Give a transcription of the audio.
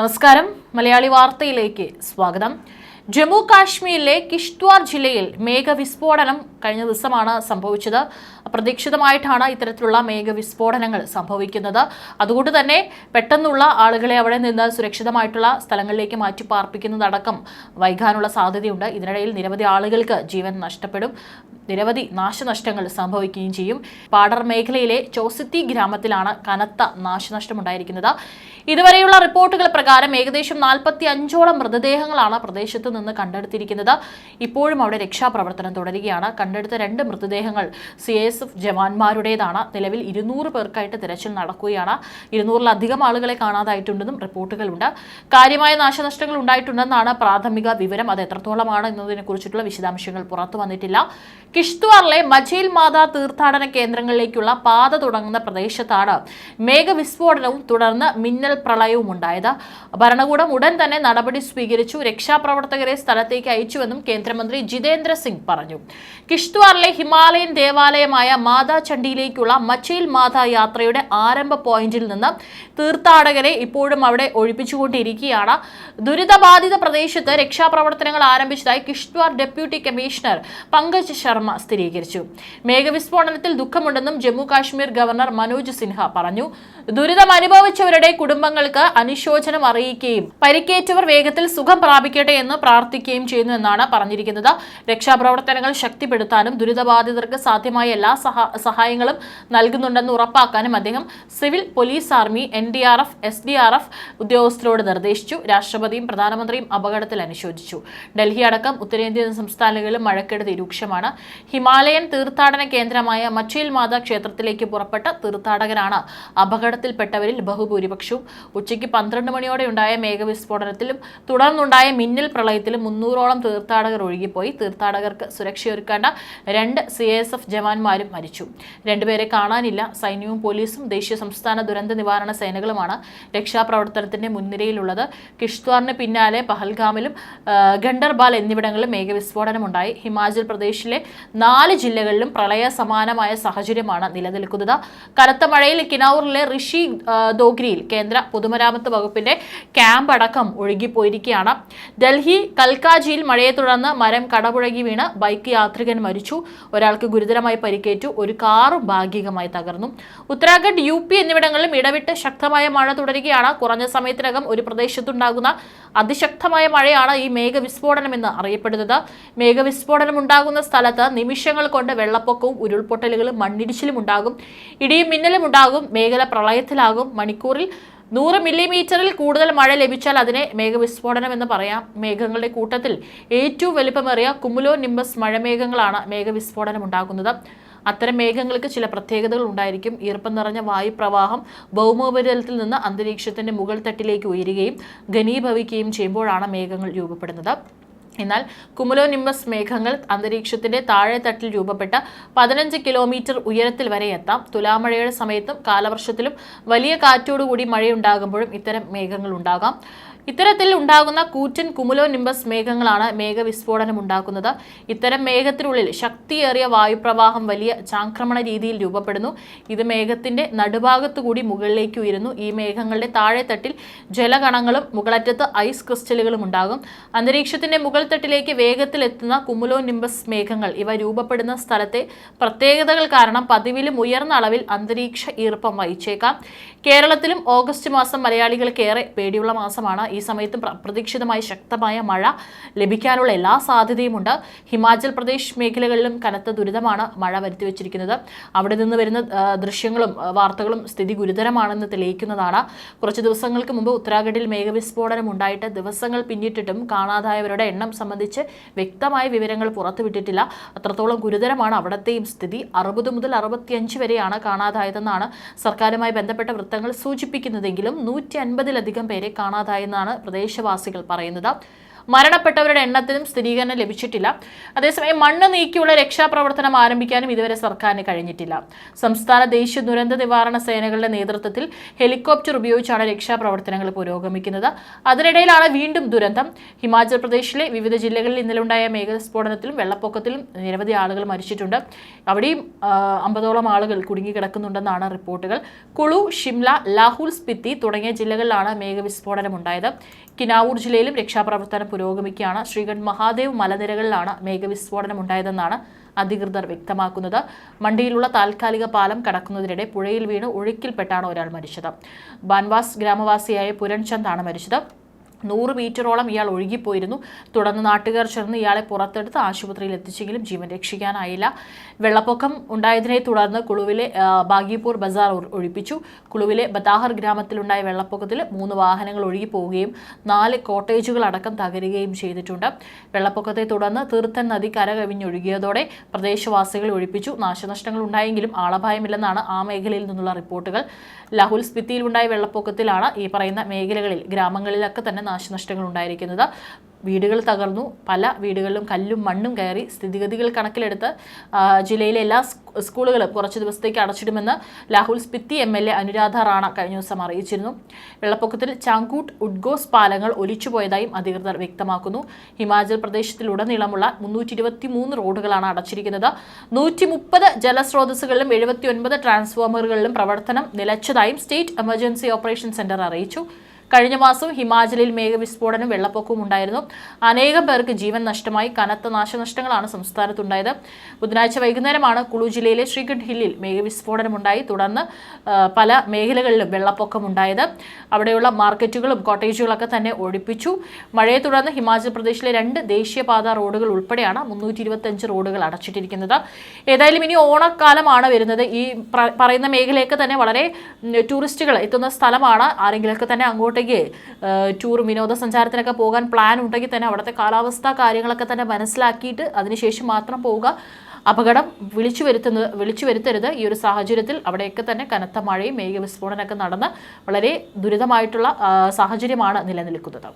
നമസ്കാരം. മലയാളി വാർത്തയിലേക്ക് സ്വാഗതം. ജമ്മു കാശ്മീരിലെ കിഷ്ത്വാർ ജില്ലയിൽ മേഘവിസ്ഫോടനം കഴിഞ്ഞ ദിവസമാണ് സംഭവിച്ചത്. അപ്രതീക്ഷിതമായിട്ടാണ് ഇത്തരത്തിലുള്ള മേഘവിസ്ഫോടനങ്ങൾ സംഭവിക്കുന്നത്. അതുകൊണ്ട് തന്നെ പെട്ടെന്നുള്ള ആളുകളെ അവിടെ നിന്ന് സുരക്ഷിതമായിട്ടുള്ള സ്ഥലങ്ങളിലേക്ക് മാറ്റി പാർപ്പിക്കുന്നതടക്കം വൈകാനുള്ള സാധ്യതയുണ്ട്. ഇതിനിടയിൽ നിരവധി ആളുകൾക്ക് ജീവൻ നഷ്ടപ്പെടും. നിരവധി നാശനഷ്ടങ്ങൾ സംഭവിക്കുകയും ചെയ്യും. പാടർ മേഖലയിലെ ചോസിത്തി ഗ്രാമത്തിലാണ് കനത്ത നാശനഷ്ടമുണ്ടായിരിക്കുന്നത്. ഇതുവരെയുള്ള റിപ്പോർട്ടുകൾ പ്രകാരം ഏകദേശം നാൽപ്പത്തി അഞ്ചോളം മൃതദേഹങ്ങളാണ് പ്രദേശത്ത് നിന്ന് കണ്ടെടുത്തിരിക്കുന്നത്. ഇപ്പോഴും അവിടെ രക്ഷാപ്രവർത്തനം തുടരുകയാണ്. കണ്ടെടുത്ത രണ്ട് മൃതദേഹങ്ങൾ സി എസ് എഫ് ജവാന്മാരുടേതാണ്. നിലവിൽ ഇരുന്നൂറ് പേർക്കായിട്ട് തിരച്ചിൽ നടക്കുകയാണ്. ഇരുന്നൂറിലധികം ആളുകളെ കാണാതായിട്ടുണ്ടെന്നും റിപ്പോർട്ടുകളുണ്ട്. കാര്യമായ നാശനഷ്ടങ്ങൾ ഉണ്ടായിട്ടുണ്ടെന്നാണ് പ്രാഥമിക വിവരം. അത് എത്രത്തോളമാണ് എന്നതിനെ കുറിച്ചിട്ടുള്ള വിശദാംശങ്ങൾ പുറത്തു വന്നിട്ടില്ല. കിഷ്ത്വാറിലെ മജീൽ മാതാ തീർത്ഥാടന കേന്ദ്രങ്ങളിലേക്കുള്ള പാത തുടങ്ങുന്ന പ്രദേശത്താണ് മേഘവിസ്ഫോടനവും തുടർന്ന് മിന്നൽ പ്രളയവും ഉണ്ടായത്. ഭരണകൂടം ഉടൻ തന്നെ നടപടി സ്വീകരിച്ചു. രക്ഷാപ്രവർത്തകരെ സ്ഥലത്തേക്ക് അയച്ചുവെന്നും കേന്ദ്രമന്ത്രി ജിതേന്ദ്ര സിംഗ് പറഞ്ഞു. കിഷ്ത്വാറിലെ ഹിമാലയൻ ദേവാലയമായ മാതാ ചണ്ഡിയിലേക്കുള്ള മച്ചയിൽ മാതാ യാത്രയുടെ ആരംഭ പോയിന്റിൽ നിന്ന് തീർത്ഥാടകരെ ഇപ്പോഴും അവിടെ ഒഴിപ്പിച്ചുകൊണ്ടിരിക്കുകയാണ്. ദുരിതബാധിത പ്രദേശത്ത് രക്ഷാപ്രവർത്തനങ്ങൾ ആരംഭിച്ചതായി കിഷ്ത്വാർ ഡെപ്യൂട്ടി കമ്മീഷണർ പങ്കജ് ശർമ്മ സ്ഥിരീകരിച്ചു. മേഘവിസ്ഫോടനത്തിൽ ദുഃഖമുണ്ടെന്നും ജമ്മു കാശ്മീർ ഗവർണർ മനോജ് സിൻഹ പറഞ്ഞു. ദുരിതം അനുഭവിച്ചവരുടെ കുടുംബങ്ങൾക്ക് അനുശോചനം അറിയിക്കുകയും പരിക്കേറ്റവർ വേഗത്തിൽ സുഖം പ്രാപിക്കട്ടെ എന്ന് പ്രാർത്ഥിക്കുകയും ചെയ്യുന്നു എന്നാണ് പറഞ്ഞിരിക്കുന്നത്. രക്ഷാപ്രവർത്തനങ്ങൾ ശക്തിപ്പെടുത്താനും ദുരിതബാധിതർക്ക് സാധ്യമായ എല്ലാ സഹാ സഹായങ്ങളും നൽകുന്നുണ്ടെന്ന് ഉറപ്പാക്കാനും അദ്ദേഹം civil police army N D R F S D R F ഉദ്യോഗസ്ഥരോട് നിർദ്ദേശിച്ചു. രാഷ്ട്രപതിയും പ്രധാനമന്ത്രിയും അപകടത്തിൽ അനുശോചിച്ചു. ഡൽഹി അടക്കം ഉത്തരേന്ത്യൻ സംസ്ഥാനങ്ങളിലും മഴക്കെടുതി രൂക്ഷമാണ്. ഹിമാലയൻ തീർത്ഥാടന കേന്ദ്രമായ മച്ചേൽ മാതാ ക്ഷേത്രത്തിലേക്ക് പുറപ്പെട്ട തീർത്ഥാടകരാണ് അപകടത്തിൽപ്പെട്ടവരിൽ ബഹുഭൂരിപക്ഷവും. ഉച്ചയ്ക്ക് പന്ത്രണ്ട് മണിയോടെ ഉണ്ടായ മേഘവിസ്ഫോടനത്തിലും തുടർന്നുണ്ടായ മിന്നൽ പ്രളയത്തിലും മുന്നൂറോളം തീർത്ഥാടകർ ഒഴുകിപ്പോയി. തീർത്ഥാടകർക്ക് സുരക്ഷയൊരുക്കേണ്ട രണ്ട് സി എസ് എഫ് ജവാന്മാരും മരിച്ചു. രണ്ടുപേരെ കാണാനില്ല. സൈന്യവും പോലീസും ദേശീയ സംസ്ഥാന ദുരന്ത നിവാരണ സേനകളുമാണ് രക്ഷാപ്രവർത്തനത്തിന്റെ മുൻനിരയിലുള്ളത്. കിഷ്ത്വാറിന് പിന്നാലെ പഹൽഗാമിലും ഗണ്ടർബാൽ എന്നിവിടങ്ങളിലും മേഘവിസ്ഫോടനമുണ്ടായി ഹിമാചൽ പ്രദേശിലെ നാല് ജില്ലകളിലും പ്രളയ സമാനമായ സാഹചര്യമാണ് നിലനിൽക്കുന്നത്. കനത്ത മഴയിൽ കിനൌറിലെ ഋഷി ദോഗ്രിയിൽ കേന്ദ്ര പൊതുമരാമത്ത് വകുപ്പിന്റെ ക്യാമ്പ് അടക്കം ഒഴുകിപ്പോയിരിക്കുകയാണ്. ഡൽഹി കൽക്കാജിയിൽ മഴയെ തുടർന്ന് മരം കടപുഴകി വീണ് ബൈക്ക് യാത്രികൻ മരിച്ചു. ഒരാൾക്ക് ഗുരുതരമായി പരിക്കേറ്റു. ഒരു കാറും ഭാഗികമായി തകർന്നു. ഉത്തരാഖണ്ഡ് യു പി എന്നിവിടങ്ങളിലും ഇടവിട്ട് ശക്തമായ മഴ തുടരുകയാണ്. കുറഞ്ഞ സമയത്തിനകം ഒരു പ്രദേശത്തുണ്ടാകുന്ന അതിശക്തമായ മഴയാണ് ഈ മേഘവിസ്ഫോടനം എന്ന് അറിയപ്പെടുന്നത്. മേഘവിസ്ഫോടനം ഉണ്ടാകുന്ന സ്ഥലത്ത് നിമിഷങ്ങൾ കൊണ്ട് വെള്ളപ്പൊക്കവും ഉരുൾപൊട്ടലുകളും മണ്ണിടിച്ചിലും ഉണ്ടാകും. ഇടിയും മിന്നലും ഉണ്ടാകും. മേഖല പ്രളയത്തിലാകും. മണിക്കൂറിൽ നൂറ് മില്ലിമീറ്ററിൽ കൂടുതൽ മഴ ലഭിച്ചാൽ അതിനെ മേഘവിസ്ഫോടനം എന്ന് പറയാം. മേഘങ്ങളുടെ കൂട്ടത്തിൽ ഏറ്റവും വലിപ്പമേറിയ കുമുലോ നിംബസ് മഴമേഘങ്ങളാണ് മേഘവിസ്ഫോടനം ഉണ്ടാക്കുന്നത് അത്തരം മേഘങ്ങൾക്ക് ചില പ്രത്യേകതകൾ ഉണ്ടായിരിക്കും. ഈർപ്പം നിറഞ്ഞ വായുപ്രവാഹം ഭൗമോപരിതലത്തിൽ നിന്ന് അന്തരീക്ഷത്തിന്റെ മുകൾ തട്ടിലേക്ക് ഉയരുകയും ഘനീഭവിക്കുകയും ചെയ്യുമ്പോഴാണ് മേഘങ്ങൾ രൂപപ്പെടുന്നത്. എന്നാൽ കുമുലോ നിംബസ് മേഘങ്ങൾ അന്തരീക്ഷത്തിന്റെ താഴെത്തട്ടിൽ രൂപപ്പെട്ട പതിനഞ്ച് കിലോമീറ്റർ ഉയരത്തിൽ വരെ എത്താം. തുലാമഴയുടെ സമയത്തും കാലവർഷത്തിലും വലിയ കാറ്റോടുകൂടി മഴയുണ്ടാകുമ്പോഴും ഇത്തരം മേഘങ്ങൾ ഉണ്ടാകാം. ഇത്തരത്തിൽ ഉണ്ടാകുന്ന കൂറ്റൻ കുമുലോ നിംബസ് മേഘങ്ങളാണ് മേഘവിസ്ഫോടനം ഉണ്ടാക്കുന്നത്. ഇത്തരം മേഘത്തിനുള്ളിൽ ശക്തിയേറിയ വായുപ്രവാഹം വലിയ ചാക്രമണ രീതിയിൽ രൂപപ്പെടുന്നു. ഇത് മേഘത്തിന്റെ നടുഭാഗത്തു കൂടി മുകളിലേക്ക് ഉയരുന്നു. ഈ മേഘങ്ങളുടെ താഴെത്തട്ടിൽ ജലകണങ്ങളും മുകളറ്റത്ത് ഐസ് ക്രിസ്റ്റലുകളും ഉണ്ടാകും. അന്തരീക്ഷത്തിന്റെ മുകൾ തട്ടിലേക്ക് വേഗത്തിൽ എത്തുന്ന കുമുലോ നിംബസ് മേഘങ്ങൾ ഇവ രൂപപ്പെടുന്ന സ്ഥലത്തെ പ്രത്യേകതകൾ കാരണം പതിവിലും ഉയർന്ന അളവിൽ അന്തരീക്ഷ ഈർപ്പം വഹിച്ചേക്കാം. കേരളത്തിലും ഓഗസ്റ്റ് മാസം മലയാളികൾക്ക് ഏറെ പേടിയുള്ള മാസമാണ്. ഈ സമയത്ത് പ്രതീക്ഷിതമായി ശക്തമായ മഴ ലഭിക്കാനുള്ള എല്ലാ സാധ്യതയുമുണ്ട്. ഹിമാചൽ പ്രദേശ് മേഖലകളിലും കനത്ത ദുരിതമാണ് മഴ വരുത്തി വെച്ചിരിക്കുന്നത്. അവിടെ നിന്ന് വരുന്ന ദൃശ്യങ്ങളും വാർത്തകളും സ്ഥിതി ഗുരുതരമാണെന്ന് തെളിയിക്കുന്നതാണ്. കുറച്ച് ദിവസങ്ങൾക്ക് മുമ്പ് ഉത്തരാഖണ്ഡിൽ മേഘവിസ്ഫോടനം ഉണ്ടായിട്ട് ദിവസങ്ങൾ പിന്നിട്ടിട്ടും കാണാതായവരുടെ എണ്ണം സംബന്ധിച്ച് വ്യക്തമായ വിവരങ്ങൾ പുറത്തുവിട്ടിട്ടില്ല. അത്രത്തോളം ഗുരുതരമാണ് അവിടത്തെയും സ്ഥിതി. അറുപത് മുതൽ അറുപത്തിയഞ്ച് വരെയാണ് കാണാതായതെന്നാണ് സർക്കാരുമായി ബന്ധപ്പെട്ട വൃത്തങ്ങൾ സൂചിപ്പിക്കുന്നതെങ്കിലും നൂറ്റി അൻപതിലധികം പേരെ കാണാതായെന്നാണ് പ്രദേശവാസികൾ പറയുന്നത്. മരണപ്പെട്ടവരുടെ എണ്ണത്തിനും സ്ഥിരീകരണം ലഭിച്ചിട്ടില്ല. അതേസമയം മണ്ണ് നീക്കിയുള്ള രക്ഷാപ്രവർത്തനം ആരംഭിക്കാനും ഇതുവരെ സർക്കാരിന് കഴിഞ്ഞിട്ടില്ല. സംസ്ഥാന ദേശീയ ദുരന്ത നിവാരണ സേനകളുടെ നേതൃത്വത്തിൽ ഹെലികോപ്റ്റർ ഉപയോഗിച്ചാണ് രക്ഷാപ്രവർത്തനങ്ങൾ പുരോഗമിക്കുന്നത്. അതിനിടയിലാണ് വീണ്ടും ദുരന്തം. ഹിമാചൽ പ്രദേശിലെ വിവിധ ജില്ലകളിൽ ഇന്നലെ ഉണ്ടായ മേഘസ്ഫോടനത്തിലും വെള്ളപ്പൊക്കത്തിലും നിരവധി ആളുകൾ മരിച്ചിട്ടുണ്ട്. അവിടെയും അമ്പതോളം ആളുകൾ കുടുങ്ങിക്കിടക്കുന്നുണ്ടെന്നാണ് റിപ്പോർട്ടുകൾ. കുളു ഷിംല ലാഹുൽ സ്പിത്തി തുടങ്ങിയ ജില്ലകളിലാണ് മേഘവിസ്ഫോടനം ഉണ്ടായത് കിനാവൂർ ജില്ലയിലും രക്ഷാപ്രവർത്തനം പുരോഗമിക്കുകയാണ്. ശ്രീഗഡ് മഹാദേവ് മലനിരകളിലാണ് മേഘവിസ്ഫോടനം ഉണ്ടായതെന്നാണ് അധികൃതർ വ്യക്തമാക്കുന്നത്. മണ്ടിയിലുള്ള താൽക്കാലിക പാലം കടക്കുന്നതിനിടെ പുഴയിൽ വീണ് ഒഴുക്കിൽപ്പെട്ടാണ് ഒരാൾ മരിച്ചത്. ബാൻവാസ് ഗ്രാമവാസിയായ പുരൺചന്ദാണ് മരിച്ചത്. നൂറ് മീറ്ററോളം ഇയാൾ ഒഴുകിപ്പോയിരുന്നു. തുടർന്ന് നാട്ടുകാർ ചേർന്ന് ഇയാളെ പുറത്തെടുത്ത് ആശുപത്രിയിൽ എത്തിച്ചെങ്കിലും ജീവൻ രക്ഷിക്കാനായില്ല. വെള്ളപ്പൊക്കം ഉണ്ടായതിനെ തുടർന്ന് കുളുവിലെ ബാഗിപൂർ ബസാർ ഒഴിപ്പിച്ചു. കുളുവിലെ ബതാഹർ ഗ്രാമത്തിലുണ്ടായ വെള്ളപ്പൊക്കത്തിൽ മൂന്ന് വാഹനങ്ങൾ ഒഴുകിപ്പോവുകയും നാല് കോട്ടേജുകൾ അടക്കം തകരുകയും ചെയ്തിട്ടുണ്ട്. വെള്ളപ്പൊക്കത്തെ തുടർന്ന് തീർത്ഥൻ നദി കരകവിഞ്ഞൊഴുകിയതോടെ പ്രദേശവാസികളെ ഒഴിപ്പിച്ചു. നാശനഷ്ടങ്ങൾ ഉണ്ടായെങ്കിലും ആളപായമില്ലെന്നാണ് ആ മേഖലയിൽ നിന്നുള്ള റിപ്പോർട്ടുകൾ. ലാഹുൽ സ്പിത്തിയിലുണ്ടായ വെള്ളപ്പൊക്കത്തിലാണ് ഈ പറയുന്ന മേഖലകളിൽ ഗ്രാമങ്ങളിലൊക്കെ തന്നെ നാശനഷ്ടങ്ങൾ ഉണ്ടായിരിക്കുന്നത് വീടുകൾ തകർന്നു. പല വീടുകളിലും കല്ലും മണ്ണും കയറി സ്ഥിതിഗതികൾ കണക്കിലെടുത്ത് ജില്ലയിലെ എല്ലാ സ്കൂ- സ്കൂളുകളും കുറച്ച് ദിവസത്തേക്ക് അടച്ചിടുമെന്ന് Lahul Spiti M L A Anuradha Rana കഴിഞ്ഞ ദിവസം അറിയിച്ചിരുന്നു. വെള്ളപ്പൊക്കത്തിൽ ചാങ്കൂട്ട് ഉഡ്ഗോസ് പാലങ്ങൾ ഒലിച്ചുപോയതായും അധികൃതർ വ്യക്തമാക്കുന്നു. ഹിമാചൽ പ്രദേശത്തിലുടനീളമുള്ള മുന്നൂറ്റി ഇരുപത്തി മൂന്ന് റോഡുകളാണ് അടച്ചിരിക്കുന്നത്. നൂറ്റി മുപ്പത് ജലസ്രോതസ്സുകളിലും എഴുപത്തി ഒൻപത് ട്രാൻസ്ഫോമറുകളിലും പ്രവർത്തനം നിലച്ചതായും സ്റ്റേറ്റ് എമർജൻസി ഓപ്പറേഷൻ സെന്റർ അറിയിച്ചു. കഴിഞ്ഞ മാസം ഹിമാചലിൽ മേഘവിസ്ഫോടനം വെള്ളപ്പൊക്കവും ഉണ്ടായിരുന്നു. അനേകം പേർക്ക് ജീവൻ നഷ്ടമായി. കനത്ത നാശനഷ്ടങ്ങളാണ് സംസ്ഥാനത്തുണ്ടായത്. ബുധനാഴ്ച വൈകുന്നേരമാണ് കുളു ജില്ലയിലെ ശ്രീഗഡ് ഹില്ലിൽ മേഘവിസ്ഫോടനമുണ്ടായി. തുടർന്ന് പല മേഖലകളിലും വെള്ളപ്പൊക്കമുണ്ടായത്. അവിടെയുള്ള മാർക്കറ്റുകളും കോട്ടേജുകളൊക്കെ തന്നെ ഒഴിപ്പിച്ചു. മഴയെ തുടർന്ന് ഹിമാചൽ പ്രദേശിലെ രണ്ട് ദേശീയപാത റോഡുകൾ ഉൾപ്പെടെയാണ് മുന്നൂറ്റി ഇരുപത്തഞ്ച് റോഡുകൾ അടച്ചിട്ടിരിക്കുന്നത്. ഏതായാലും ഇനി ഓണക്കാലമാണ് വരുന്നത്. ഈ പറയുന്ന മേഖലയൊക്കെ തന്നെ വളരെ ടൂറിസ്റ്റുകൾ എത്തുന്ന സ്ഥലമാണ്. ആരെങ്കിലുമൊക്കെ തന്നെ അങ്ങോട്ടേക്ക് ഏഹ്, ടൂർ വിനോദസഞ്ചാരത്തിനൊക്കെ പോകാൻ പ്ലാൻ ഉണ്ടെങ്കിൽ തന്നെ അവിടുത്തെ കാലാവസ്ഥ കാര്യങ്ങളൊക്കെ തന്നെ മനസ്സിലാക്കിയിട്ട് അതിനുശേഷം മാത്രം പോവുക. അപകടം വിളിച്ചു വരുത്തുന്നത് വിളിച്ചു വരുത്തരുത്. ഈ ഒരു സാഹചര്യത്തിൽ അവിടെയൊക്കെ തന്നെ കനത്ത മഴയും മേഘവിസ്ഫോടനമൊക്കെ നടന്ന് വളരെ ദുരിതമായിട്ടുള്ള സാഹചര്യമാണ് നിലനിൽക്കുന്നത്.